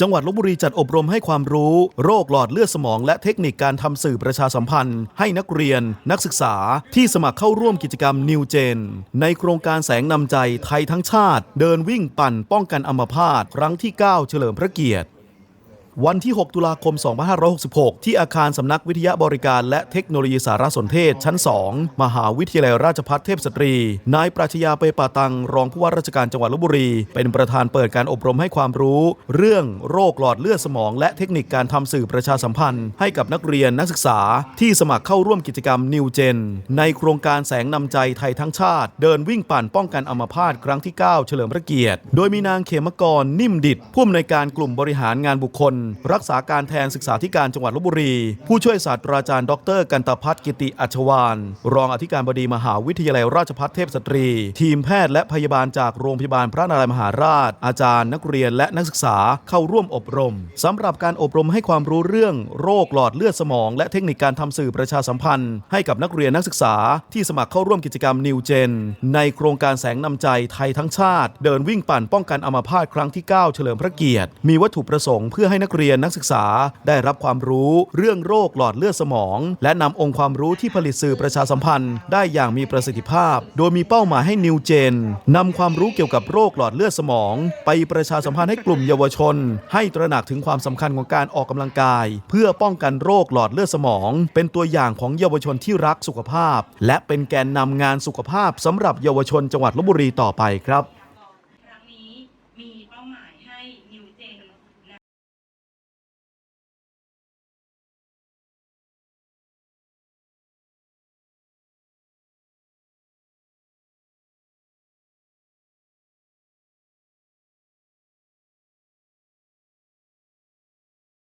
จังหวัดลบบุรีจัดอบรมให้ความรู้ โรคหลอดเลือดสมองและเทคนิคการทำสื่อประชาสัมพันธ์ ให้นักเรียน นักศึกษาที่สมัครเข้าร่วมกิจกรรมนิวเจนในโครงการแสงนำใจไทยทั้งชาติ เดินวิ่งปั่นป้องกันอัมพาตครั้งที่ 9 เฉลิมพระเกียรติ วันที่ 6 ตุลาคม 2566 ที่อาคารสำนักวิทยาบริการและเทคโนโลยีสารสนเทศชั้น 2 มหาวิทยาลัยราชภัฏเทพสตรี นายปราชญาเปปาตัง รองผู้ว่าราชการจังหวัดลบบุรี เป็นประธานเปิดการอบรมให้ความรู้ เรื่องโรคหลอดเลือดสมอง และเทคนิคการทำสื่อประชาสัมพันธ์ ให้กับนักเรียนนักศึกษา ที่สมัครเข้าร่วมกิจกรรม New Gen ในโครงการแสงนำใจไทยทั้งชาติ เดินวิ่งปั่นป้องกันอัมพาตครั้งที่ 9 เฉลิมพระเกียรติ โดยมีนางเขมกรนิ่มดิตผู้อำนวยการกลุ่มบริหารงานบุคคลรักษาการแทนศึกษาธิการจังหวัดลบบุรี ผู้ช่วยศาสตราจารย์ ดร กันตพัฒน์กิติอัชวานรองอธิการบดีมหาวิทยาลัยราชภัฏเทพสตรี ทีมแพทย์และพยาบาลจากโรงพยาบาลพระนารายมหาราช อาจารย์นักเรียนและนักศึกษาเข้าร่วมอบรมสำหรับการอบรมให้ความรู้เรื่องโรคหลอดเลือดสมอง และเทคนิคการทำสื่อประชาสัมพันธ์ ให้กับนักเรียนนักศึกษา ที่สมัครเข้าร่วมกิจกรรม New Gen ในโครงการแสงนำใจไทยทั้งชาติ เดินวิ่งปั่นป้องกันอัมพาตครั้งที่ 9 เฉลิมพระเกียรติ มีวัตถุประสงค์เพื่อให้นักเรียนนักศึกษาได้รับความรู้เรื่องโรคหลอดเลือดสมอง และนำองค์ความรู้ที่ผลิตสื่อประชาสัมพันธ์ ได้อย่างมีประสิทธิภาพ โดยมีเป้าหมายให้ New Gen นำความรู้เกี่ยวกับโรคหลอดเลือดสมอง ไปประชาสัมพันธ์ให้กลุ่มเยาวชน ให้ตระหนักถึงความสำคัญของการออกกำลังกาย เพื่อป้องกันโรคหลอดเลือดสมอง เป็นตัวอย่างของเยาวชนที่รักสุขภาพ และเป็นแกนนำงานสุขภาพสำหรับเยาวชนจังหวัดลบบุรีต่อไปครับครั้งนี้มีเป้าหมายให้ New Gen